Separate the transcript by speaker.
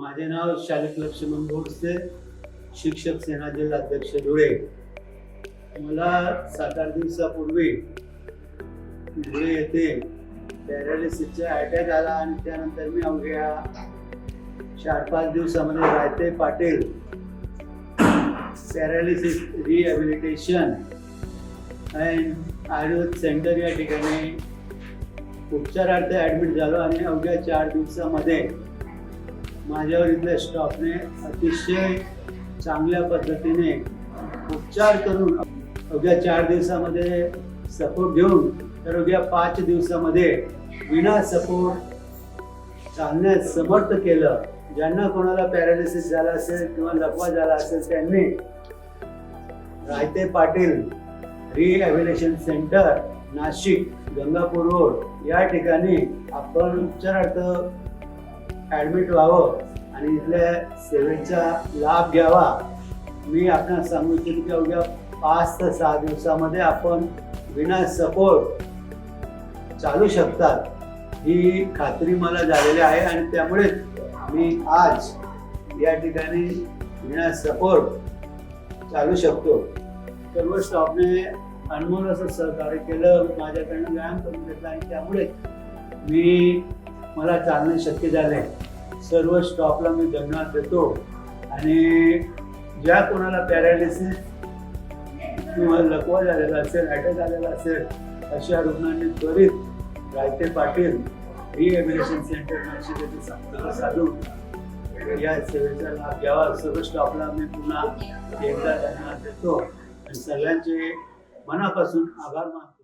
Speaker 1: माझे नाव शालिक लक्ष्मण बोरसे शिक्षक सेना जिल्हाध्यक्ष धुळे. मला सात आठ दिवसापूर्वी धुळे येथे पॅरालिसिसचा अटॅक आला आणि त्यानंतर मी अवघ्या चार पाच दिवसामध्ये Rayate Patil paralysis rehabilitation and Ayurveda centre या ठिकाणी उपचारार्थ ॲडमिट झालो आणि अवघ्या चार दिवसामध्ये माझ्यावर इथल्या स्टाफने अतिशय चांगल्या पद्धतीने उपचार करून अवघ्या चार दिवसामध्ये सपोर्ट घेऊन तर अवघ्या पाच दिवसामध्ये विना सपोर्ट चालण्यास समर्थ केलं. ज्यांना कोणाला पॅरालिसिस झाला असेल किंवा लकवा झाला असेल त्यांनी Rayate Patil rehabilitation centre Nashik Gangapur road या ठिकाणी आपण उपचारार्थ ॲडमिट व्हावं आणि इथल्या सेवेचा लाभ घ्यावा. मी आपण सांगू इच्छितो की अवघ्या पाच ते सहा दिवसामध्ये आपण विना सपोर्ट चालू शकतात. ही खात्री मला झालेली आहे आणि त्यामुळे मी आज या ठिकाणी विना सपोर्ट चालू शकतो. सर्व स्टॉपने अनमोल असं सहकार्य केलं माझ्याकडनं व्यायाम करून घेतला आणि त्यामुळे मी मला चालणे शक्य झाले सर्व स्टॉपला मी धन्यवाद देतो. आणि ज्या कोणाला पॅरालिसिस किंवा लकवा झालेला असेल अटॅक झालेला असेल अशा रुग्णांनी त्वरित रायते पाटील रिहॅबिलिटेशन सेंटर नाशिक येथे संपर्क साधून या सेवेचा लाभ घ्यावा. सर्व स्टॉपला मी पुन्हा एकदा धन्यवाद देतो. आणि सगळ्यांचे मनापासून आभार मानतो.